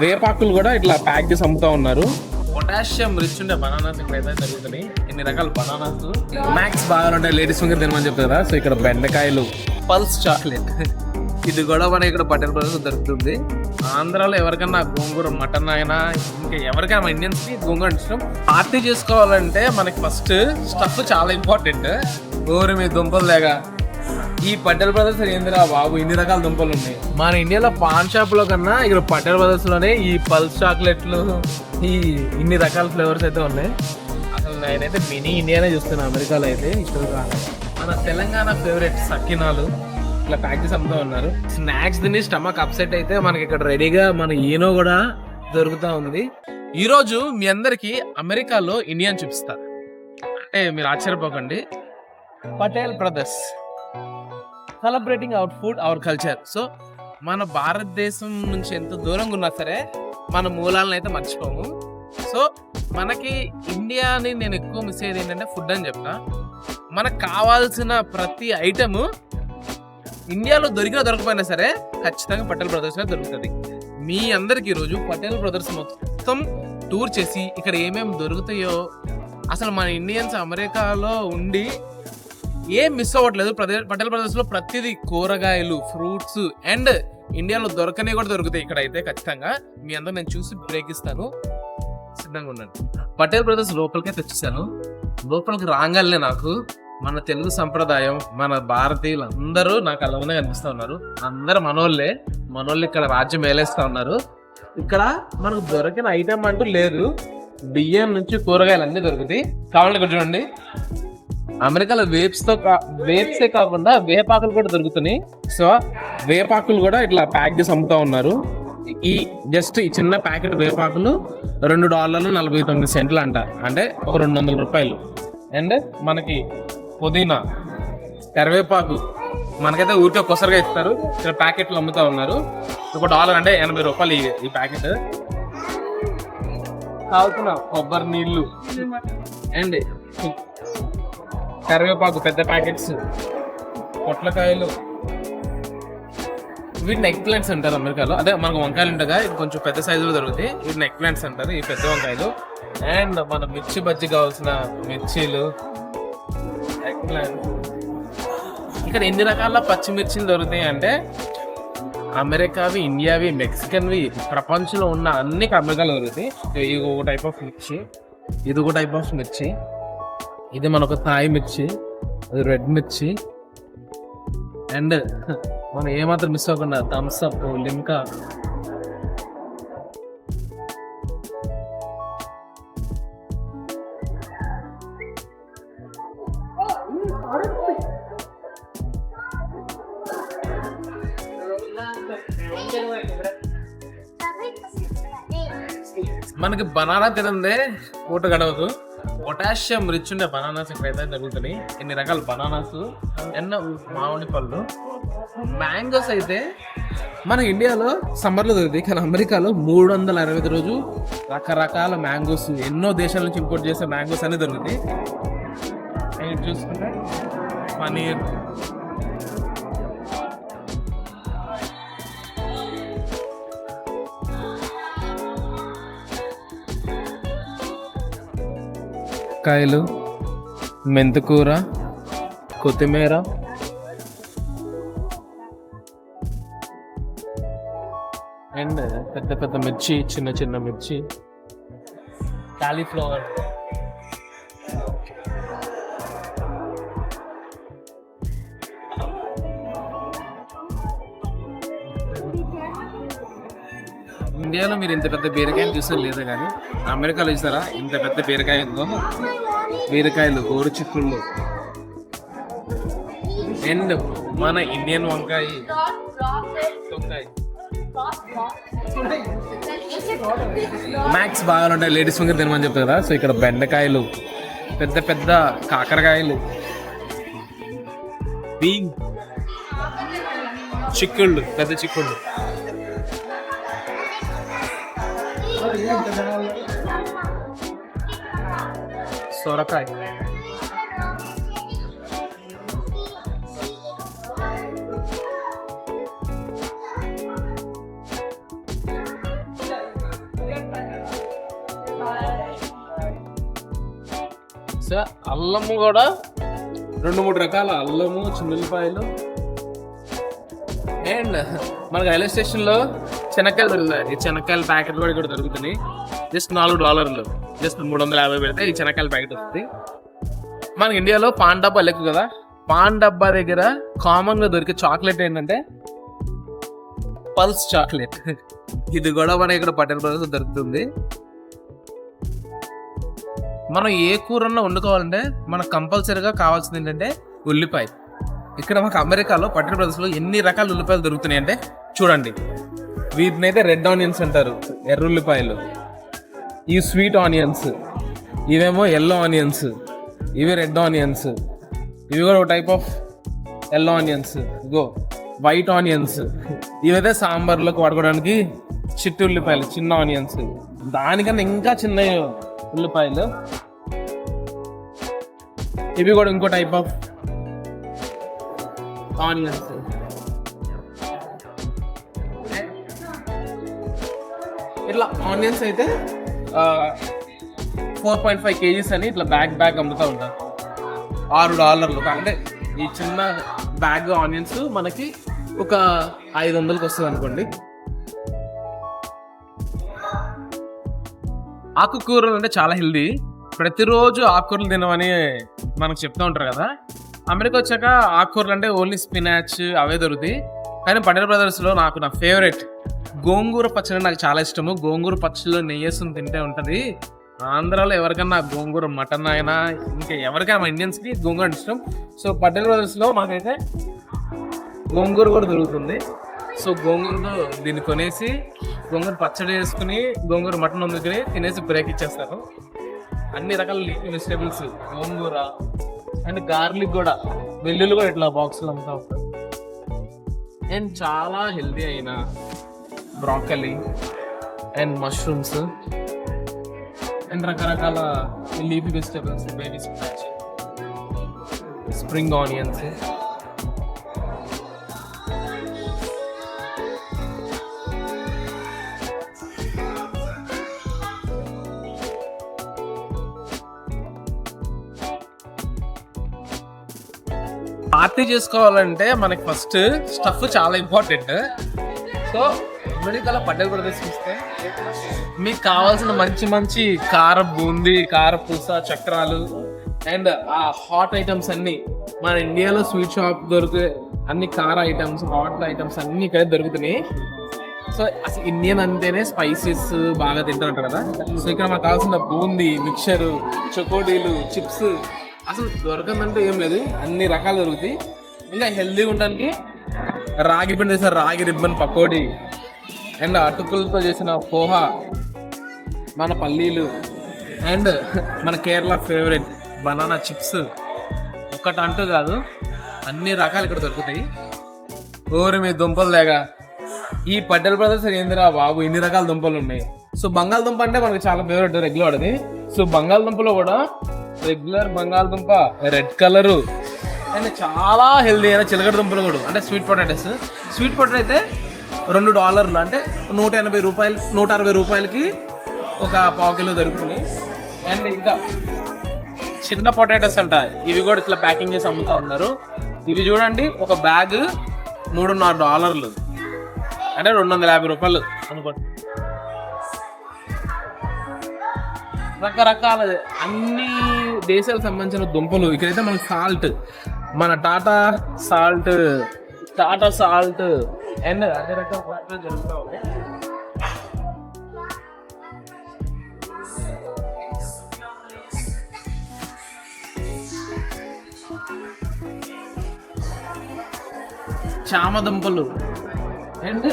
వేపాకులు కూడా ఇట్లా ప్యాక్ చేసి అమ్ముతా ఉన్నారు. పొటాషియం రిచ్ ఉండే బనానాస్ ఇక్కడ అయితే జరుగుతున్నాయి ఇన్ని రకాల బనానాస్. మ్యాక్స్ బాగా ఉంటాయి. లేడీస్ ఫింగర్ తినమని చెప్తారు కదా. సో ఇక్కడ బెండకాయలు పల్స్ చాక్లెట్. ఇది కూడా మన ఇక్కడ బటర్ బ్రదర్స్ దొరుకుతుంది. ఆంధ్రాలో ఎవరికైనా గోంగూర మటన్ అయినా ఇంకా ఎవరికైనా మన ఇండియన్స్కి గోంగూర ఇష్టం. పార్టీ చేసుకోవాలంటే మనకి ఫస్ట్ స్టఫ్ చాలా ఇంపార్టెంట్ గోరు మీ దుంపలు లేగా ఈ పటేల్ బ్రదర్స్ ఏందిరా బాబు? ఇన్ని రకాల దుంపలు ఉన్నాయి. మన ఇండియాలో పాన్ షాప్లో కన్నా ఇక్కడ పటేల్ బ్రదర్స్లోనే ఈ పల్స్ చాక్లెట్లు ఈ ఇన్ని రకాల ఫ్లేవర్స్ అయితే ఉన్నాయి. అసలు నేనైతే మినీ ఇండియానే చూస్తున్నాను అమెరికాలో అయితే ఇష్టంగా మన తెలంగాణ ఫేవరెట్ సకినాలు ఇట్లా ప్యాక్ చేసి ఉన్నారు. స్నాక్స్ తిని స్టమక్ అప్సెట్ అయితే మనకి ఇక్కడ రెడీగా మన ఈనో కూడా దొరుకుతూ ఉంది. ఈరోజు మీ అందరికీ అమెరికాలో ఇండియన్ చూపిస్తా అంటే మీరు ఆశ్చర్యపోకండి. Patel brothers. Celebrating our food our culture so మన భారతదేశం నుంచి ఎంత దూరంగా ఉన్నా సరే మన మూలాలను అయితే మర్చిపోము. సో మనకి ఇండియాని నేను ఎక్కువ మిస్ అయ్యేది ఏంటంటే ఫుడ్ అని చెప్తా. మనకు కావాల్సిన ప్రతి ఐటము ఇండియాలో దొరికినా దొరకపోయినా సరే ఖచ్చితంగా పటేల్ బ్రదర్స్లో దొరుకుతుంది. మీ అందరికీ ఈరోజు పటేల్ బ్రదర్స్ మొత్తం టూర్ చేసి ఇక్కడ ఏమేమి దొరుకుతాయో అసలు మన ఇండియన్స్ అమెరికాలో ఉండి ఏం మిస్ అవ్వట్లేదు. పటేల్ బ్రదర్స్లో ప్రతిదీ కూరగాయలు ఫ్రూట్స్ అండ్ ఇండియాలో దొరకనే కూడా దొరుకుతాయి ఇక్కడ అయితే ఖచ్చితంగా. మీ అందరూ నేను చూసి బ్రేక్ ఇస్తాను. సిద్ధంగా ఉండండి. పటేల్ బ్రదర్స్ లోపలికే తెచ్చేసాను లోపలికి రాగానే నాకు మన తెలుగు సంప్రదాయం మన భారతీయులు అందరూ నాకు అలానే కనిపిస్తూ ఉన్నారు. అందరు మనోళ్ళే మనోళ్ళు ఇక్కడ రాజ్యం వేలేస్తూ ఉన్నారు. ఇక్కడ మనకు దొరికిన ఐటెం అంటూ లేదు. బియ్యం నుంచి కూరగాయలు అన్నీ దొరుకుతాయి. కావాలంటే ఇక్కడ చూడండి. అమెరికాలో వేప్స్తో కా- వేప్సే కాకుండా వేపాకులు కూడా దొరుకుతున్నాయి. సో వేపాకులు కూడా ఇట్లా ప్యాక్ చేసి అమ్ముతా ఉన్నారు. ఈ జస్ట్ ఈ చిన్న ప్యాకెట్ వేపాకులు రెండు డాలర్లు నలభై తొమ్మిది సెంట్లు అంట. అంటే ఒక రెండు వందల రూపాయలు. అండ్ మనకి పుదీనా కరివేపాకు మనకైతే ఊరికే కొసరిగా ఇస్తారు. ఇక్కడ ప్యాకెట్లు అమ్ముతా ఉన్నారు. ఒక డాలర్ అంటే ఎనభై రూపాయలు ఈ- ఈ ప్యాకెట్. తాగుతున్నా కొబ్బరి నీళ్ళు. అండ్ కరివేపాకు పెద్ద ప్యాకెట్స్ పొట్లకాయలు. వీటిని ఎగ్ ప్లాంట్స్ అంటారు అమెరికాలో. అదే మనకు వంకాయలు ఉంటాయి ఇది కొంచెం పెద్ద సైజులో దొరుకుతాయి. వీటిని ఎగ్ ప్లాంట్స్ అంటారు ఈ పెద్ద వంకాయలు. అండ్ మన మిర్చి బజ్జి కావాల్సిన మిర్చీలు. ఎగ్ ప్లాంట్ ఇక్కడ ఎన్ని రకాల పచ్చిమిర్చిలు దొరుకుతాయి అంటే అమెరికావి ఇండియావి మెక్సికన్వి ప్రపంచంలో ఉన్న అన్ని అమెరికాలు దొరుకుతాయి. ఇది ఒక టైప్ ఆఫ్ మిర్చి ఇది ఒక టైప్ ఆఫ్ మిర్చి. ఇది మనకు థాయ్ మిర్చి అది రెడ్ మిర్చి. అండ్ మనం ఏమాత్రం మిస్ అవ్వకుండా థమ్స్ అప్ లింకా మనకి బనానా తినందే పూట గడవదు. పొటాషియం రిచ్ ఉండే బనానాస్ ఇక్కడైతే దొరుకుతున్నాయి ఎన్ని రకాల బనానాస్? ఎన్నో మామిడి పళ్ళు? మ్యాంగోస్ అయితే మన ఇండియాలో సమ్మర్లో దొరుకుతాయి. కానీ అమెరికాలో మూడు వందల అరవై ఐదు రోజు రకరకాల మ్యాంగోస్ ఎన్నో దేశాల నుంచి ఇంపోర్ట్ చేసే మ్యాంగోస్ అనేది దొరుకుతాయి. చూసుకుంటే పనీర్ కాయలు మెంతికూర కొత్తిమీర. అండ్ పెద్ద పెద్ద మిర్చి చిన్న చిన్న మిర్చి. కాలీఫ్లవర్ ఇండియాలో మీరు ఇంత పెద్ద బీరకాయలు చూసారు లేదా కానీ అమెరికాలో చూసారా? ఇంత పెద్ద బీరకాయ ఉందో? బీరకాయలు గోరు చిక్కుళ్ళు. అండ్ మన ఇండియన్ వంకాయ. వంకాయ మ్యాక్స్ బాగా ఉంటాయి లేడీస్ వంకాయ తినమని చెప్తారు కదా. సో ఇక్కడ బెండకాయలు పెద్ద పెద్ద కాకరకాయలు. బీన్. చిక్కుళ్ళు పెద్ద చిక్కుళ్ళు. సొరకాయ. సో అల్లము కూడా రెండు మూడు రకాల అల్లము చిన్నపాయలు అండ్ మనకి రైల్వే స్టేషన్లో చెనక్కాయలు దొరుకుతాయి. చెనక్కాయల ప్యాకెట్లు కూడా ఇక్కడ దొరుకుతున్నాయి. జస్ట్ నాలుగు డాలర్లు. జస్ట్ మూడు వందల యాభై పెడితే ఈ శనక్కాయల ప్యాకెట్ వస్తుంది. మన ఇండియాలో పాన్ డబ్బా లెక్క కదా? పాన్ డబ్బా దగ్గర కామన్గా దొరికే చాక్లెట్ ఏంటంటే పల్స్ చాక్లెట్ ఇది కూడా మన ఇక్కడ పటేల్ బ్రదర్స్ దొరుకుతుంది. మనం ఏ కూరన్నా వండుకోవాలంటే మనకు కంపల్సరీగా కావాల్సింది ఏంటంటే ఉల్లిపాయ. ఇక్కడ మాకు అమెరికాలో పటేల్ బ్రదర్స్లో ఎన్ని రకాల ఉల్లిపాయలు దొరుకుతున్నాయి అంటే చూడండి. వీటిని అయితే రెడ్ ఆనియన్స్ అంటారు ఎర్ర ఉల్లిపాయలు. ఈ స్వీట్ ఆనియన్స్ ఇవేమో ఎల్లో ఆనియన్స్ ఇవి రెడ్ ఆనియన్స్ ఇవి కూడా ఒక type of yellow onions go white onions ఇవైతే సాంబార్లోకి వాడుకోవడానికి చిట్టి ఉల్లిపాయలు చిన్న ఆనియన్స్ దానికన్నా ఇంకా చిన్న ఉల్లిపాయలు. ఇవి కూడా ఇంకో టైప్ ఆఫ్ ఆనియన్స్ ఇట్లా ఆనియన్స్ అయితే ఫోర్ పాయింట్ ఫైవ్ కేజీస్ అని ఇట్లా బ్యాగ్ బ్యాగ్ అమ్ముతూ ఉంటారు ఆరు డాలర్లు. అంటే ఈ చిన్న బ్యాగ్ ఆనియన్స్ మనకి ఒక ఐదు వందలకి వస్తుంది అనుకోండి. ఆకుకూరలు అంటే చాలా హెల్దీ. ప్రతిరోజు ఆకుకూరలు తినమని మనకు చెప్తూ ఉంటారు కదా. అమెరికా వచ్చాక ఆకుకూరలు అంటే ఓన్లీ స్పినాచ్ అవే దొరుకుతాయి. కానీ పటేల్ బ్రదర్స్లో నాకు నా ఫేవరెట్ గోంగూర పచ్చడి నాకు చాలా ఇష్టము. గోంగూర పచ్చడిలో నెయ్యేసుకుని తింటే ఉంటుంది. ఆంధ్రాలో ఎవరికన్నా గోంగూర మటన్ అయినా ఇంకా ఎవరికైనా మా ఇండియన్స్కి గోంగూర ఇష్టం. సో పటేల్ బ్రదర్స్లో మాకైతే గోంగూర కూడా దొరుకుతుంది. సో గోంగూరలో దీన్ని కొనేసి గోంగూర పచ్చడి వేసుకుని గోంగూర మటన్ వండుకుని తినేసి బ్రేక్ ఇచ్చేస్తారు. అన్ని రకాల leafy vegetables gongura and garlic కూడా. వెల్లుల్లి కూడా ఇట్లా బాక్స్లో అమ్ముతా ఉంటారు. అండ్ చాలా హెల్దీ అయిన బ్రాకలీ అండ్ మష్రూమ్స్ అండ్ రకరకాల leafy vegetables baby spinach spring onions party చేసుకోవాలంటే మనకి ఫస్ట్ స్టఫ్ చాలా ఇంపార్టెంట్ సో అమెరికాలో పడ్డలు బ్రదర్స్ ఇస్తే మీకు కావాల్సిన మంచి మంచి కార బూందీ కార పూస చక్రాలు అండ్ ఆ హాట్ ఐటమ్స్ అన్ని మన ఇండియాలో స్వీట్ షాప్ దొరికే అన్ని కార ఐటమ్స్ హాట్ ఐటమ్స్ అన్ని ఇక్కడ దొరుకుతున్నాయి. సో అసలు ఇండియన్ అంటేనే స్పైసెస్ బాగా తింటారు కదా? సో ఇక్కడ మనకు కావాల్సిన బూందీ మిక్చర్ చకోడీలు చిప్స్ అసలు దొరకదంటే ఏం లేదు. అన్ని రకాలు దొరుకుతాయి. ఇంకా హెల్దీగా ఉండడానికి రాగి పిండి చేసిన రాగి రిబ్బన్ పకోడీ అండ్ అటుకులతో చేసిన పోహా మన పల్లీలు అండ్ మన కేరళ ఫేవరెట్ బనానా చిప్స్ ఒక్కటి అంటూ కాదు అన్ని రకాలు ఇక్కడ దొరుకుతాయి. ఓరి మీ దుంపలు లేక. ఈ పటేల్ బ్రదర్స్ ఏందిరా బాబు ఇన్ని రకాల దుంపలు ఉన్నాయి. సో బంగాళదుంప అంటే మనకి చాలా ఫేవరెట్ రెగ్యులర్ అది సో బంగాళదుంపలో కూడా రెగ్యులర్ బంగాళదుంప రెడ్ కలరు అండ్ చాలా హెల్దీ అయిన చిలకడ దుంపలు కూడా. అంటే స్వీట్ పొటాటోస్ స్వీట్ పొటాటో అయితే రెండు డాలర్లు అంటే నూట ఎనభై రూపాయలు నూట అరవై రూపాయలకి ఒక పావు కిలో దొరుకుతుంది అండ్ ఇంకా చిన్న పొటాటోస్ అంట ఇవి కూడా ఇట్లా ప్యాకింగ్ చేసి అమ్ముతా ఉన్నారు. ఇవి చూడండి ఒక బ్యాగ్ మూడున్నర డాలర్లు. అంటే రెండు వందల యాభై రూపాయలు అనుకోండి. రకరకాల అన్ని దేశాలకు సంబంధించిన దుంపలు. ఇక్కడైతే మనకి సాల్ట్ మన Tata salt Tata salt and అన్ని రకాల వాటిలో జరుగుతూ చామదుంపలు. అండ్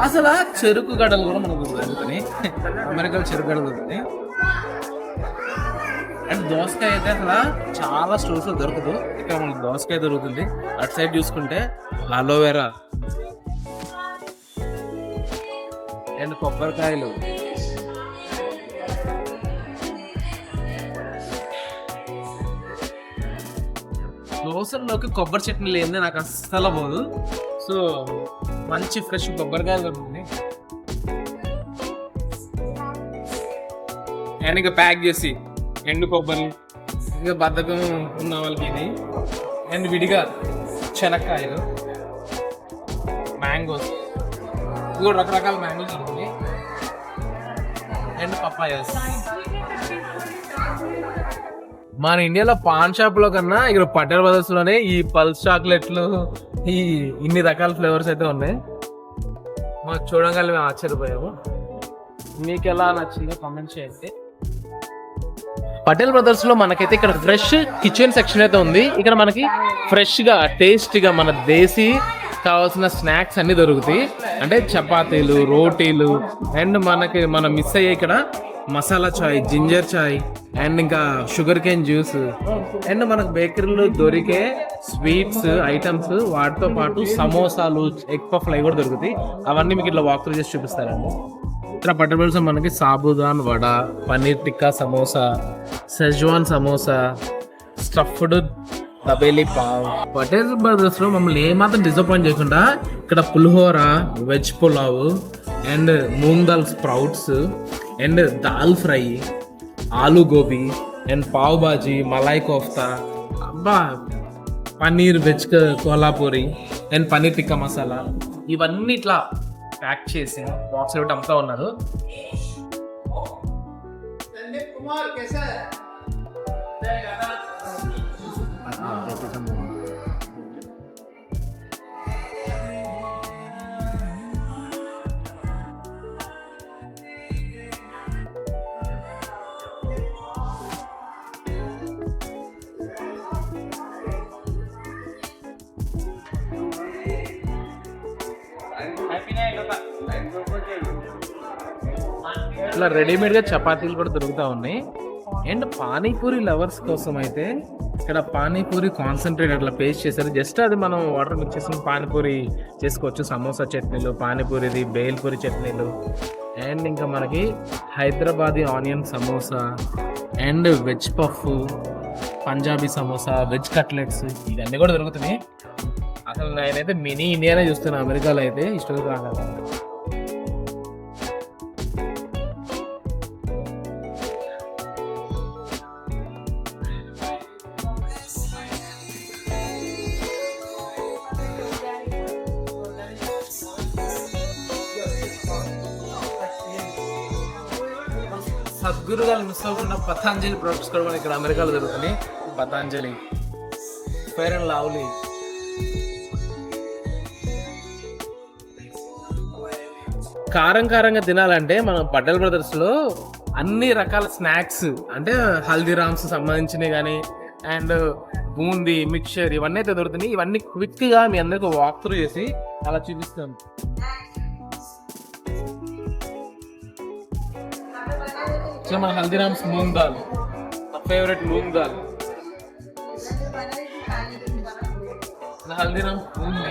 అసలు చెరుకు గడలు కూడా మనకు దొరుకుతాయి అమెరికాలో చెరుకు గడలు దొరుకుతాయి. అండ్ దోసకాయ అయితే అసలు చాలా స్టోర్స్లో దొరకదు. ఇక్కడ మనకు దోసకాయ దొరుకుతుంది. అటు సైడ్ చూసుకుంటే అలోవెరా అండ్ కొబ్బరికాయలు. దోశల్లోకి కొబ్బరి చట్నీ లేనిదే నాకు అస్సలు పోదు. సో మంచి ఫ్రెష్ కొబ్బరికాయలు దొరుకుతుంది. అండ్ ఇంకా ప్యాక్ చేసి ఎండు కొబ్బరిని. ఇక బద్ధకం ఉన్న వాళ్ళకి ఇది. అండ్ విడిగా శనక్కాయలు మ్యాంగోస్. ఇది కూడా రకరకాల మ్యాంగోస్ ఉంటుంది అండ్ పప్పాయస్. మన ఇండియాలో పాన్ షాప్లో కన్నా ఇక్కడ పటేల్ బ్రదర్స్లోనే ఈ పల్స్ చాక్లెట్లు ఈ ఇన్ని రకాల ఫ్లేవర్స్ అయితే ఉన్నాయి. మాకు చూడగానే మేము ఆశ్చర్యపోయాము. మీకు ఎలా నచ్చిందో కామెంట్ చేయండి. పటేల్ బ్రదర్స్లో మనకైతే ఇక్కడ ఫ్రెష్ కిచెన్ సెక్షన్ అయితే ఉంది. ఇక్కడ మనకి ఫ్రెష్గా టేస్ట్గా మన దేశీ కావాల్సిన స్నాక్స్ అన్ని దొరుకుతాయి. అంటే చపాతీలు రోటీలు అండ్ మనకి మనం మిస్ అయ్యే ఇక్కడ మసాలా చాయ్ జింజర్ చాయ్ అండ్ ఇంకా షుగర్ కేన్ జ్యూస్ అండ్ మనకు బేకరీలో దొరికే స్వీట్స్ ఐటమ్స్ వాటితో పాటు సమోసాలు ఎగ్ పఫ్లు అవి కూడా దొరుకుతాయి. అవన్నీ మీకు ఇట్లా వాక్ చేసి చూపిస్తారండి. ఇక్కడ పట్టబడిన మనకి సాబుదాన్ వడ పన్నీర్ టిక్కా సమోసా సెజ్వాన్ సమోసా స్టఫ్డ్ దబేలి పావ్. పటేల్ బ్రదర్స్లో మమ్మల్ని ఏమాత్రం డిసప్పాయింట్ చేయకుండా ఇక్కడ pulihora veg pulao and moong dal sprouts and dal fry aloo gobi and pav bhaji malai kofta అబ్బా పన్నీర్ వెజ్ కోలాపూరి అండ్ పన్నీర్ టిక్కా మసాలా ఇవన్నీ ఇట్లా ప్యాక్ చేసి బాక్స్ ఒకటి అమ్ముతా ఉన్నారు ఇట్లా రెడీమేడ్గా చపాతీలు కూడా దొరుకుతా ఉన్నాయి. అండ్ పానీపూరి లవర్స్ కోసం అయితే ఇక్కడ పానీపూరి కాన్సన్ట్రేట్ అట్లా పేస్ట్ చేశారు. జస్ట్ అది మనం వాటర్ మిక్స్ చేసుకుని పానీపూరి చేసుకోవచ్చు. సమోసా చట్నీలు పానీపూరిది బేల్పూరి చట్నీలు. అండ్ ఇంకా మనకి Hyderabadi onion samosa and veg puff Punjabi samosa veg cutlets ఇవన్నీ కూడా దొరుకుతున్నాయి. అసలు నేనైతే మినీ ఇండియానే చూస్తున్నా అమెరికాలో అయితే ఇష్టం కాదు సద్గురు గారు మిస్ అవ్వకుండా పతాంజలి ప్రొడక్ట్స్ కూడా మనకి ఇక్కడ అమెరికాలో దొరుకుతుంది పతాంజలి. Fire and lovely. కారం కారంగా తినాలంటే మనం పటేల్ బ్రదర్స్లో అన్ని రకాల స్నాక్స్ అంటే హల్దీరామ్స్ సంబంధించినవి కానీ అండ్ బూందీ మిక్చర్ ఇవన్నీ అయితే దొరుకుతున్నాయి. ఇవన్నీ క్విక్గా మీ అందరికీ వాక్ త్రూ చేసి అలా చూపిస్తాం సో మన హల్దీరామ్స్ మూంగ్ దాల్ నా ఫేవరెట్ మూంగ్ దాల్ నా హల్దీరామ్స్ బూందీ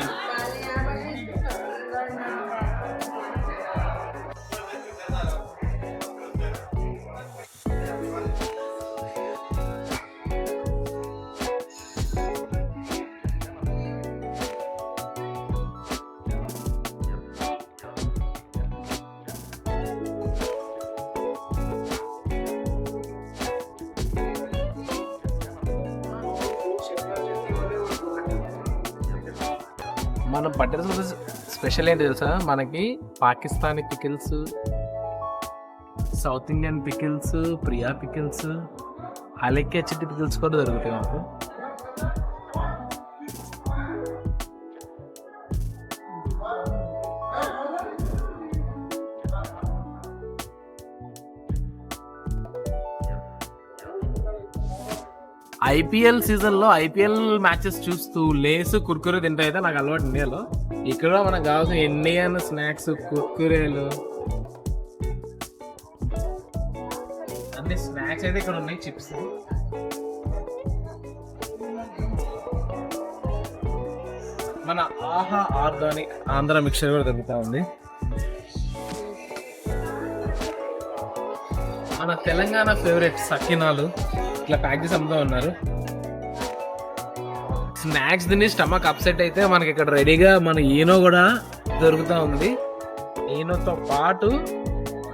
మన బటర్ స్పెషల్ ఏంటి తెలుసా? మనకి Pakistani pickles south Indian pickles Priya pickles అలెక్కి హెచ్టి పికిల్స్ కూడా దొరుకుతాయి మాకు. ఐపీఎల్ సీజన్లో ఐపీఎల్ మ్యాచెస్ చూస్తూ లేసు కుర్కురే తింటే అయితే నాకు అలవాటు ఇండియాలో ఇక్కడ మనకు కావాల్సిన ఇండియన్ స్నాక్స్ కుర్కురేలు. అన్ని స్నాక్స్ అయితే ఇక్కడ ఉన్నాయి చిప్స్. మన ఆహా ఆర్గానిక్ ఆంధ్ర మిక్చర్ కూడా దొరుకుతా ఉంది. మన తెలంగాణ ఫేవరెట్ సకినాలు. ఇట్లా ప్యాక్ చేసి అమ్ముతా ఉన్నారు స్నాక్స్ తిని స్టమక్ అప్సెట్ అయితే మనకి ఇక్కడ రెడీగా మన ఈనో కూడా దొరుకుతూ ఉంది. ఈనోతో పాటు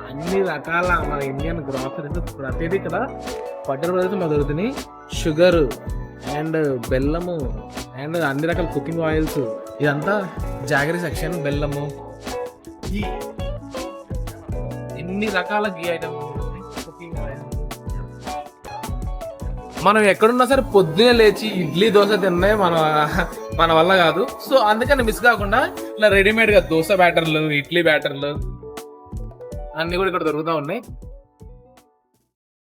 అన్ని రకాల మన ఇండియన్ గ్రాసరీస్ ప్రతిదీ ఇక్కడ పట్టణ ప్రదేశం మనకు దొరుకుతున్నాయి షుగర్ అండ్ బెల్లము అండ్ అన్ని రకాల కుకింగ్ ఆయిల్స్ ఇదంతా జాగరీ సెక్షన్ బెల్లము. ఎన్ని రకాల గీ ఐటమ్స్? మనం ఎక్కడున్నా సరే పొద్దునే లేచి ఇడ్లీ దోశ తిన్నే మన మన వల్ల కాదు. సో అందుకని మిస్ కాకుండా ఇలా రెడీమేడ్గా దోశ బ్యాటర్లు ఇడ్లీ బ్యాటర్లు అన్నీ కూడా ఇక్కడ దొరుకుతూ ఉన్నాయి.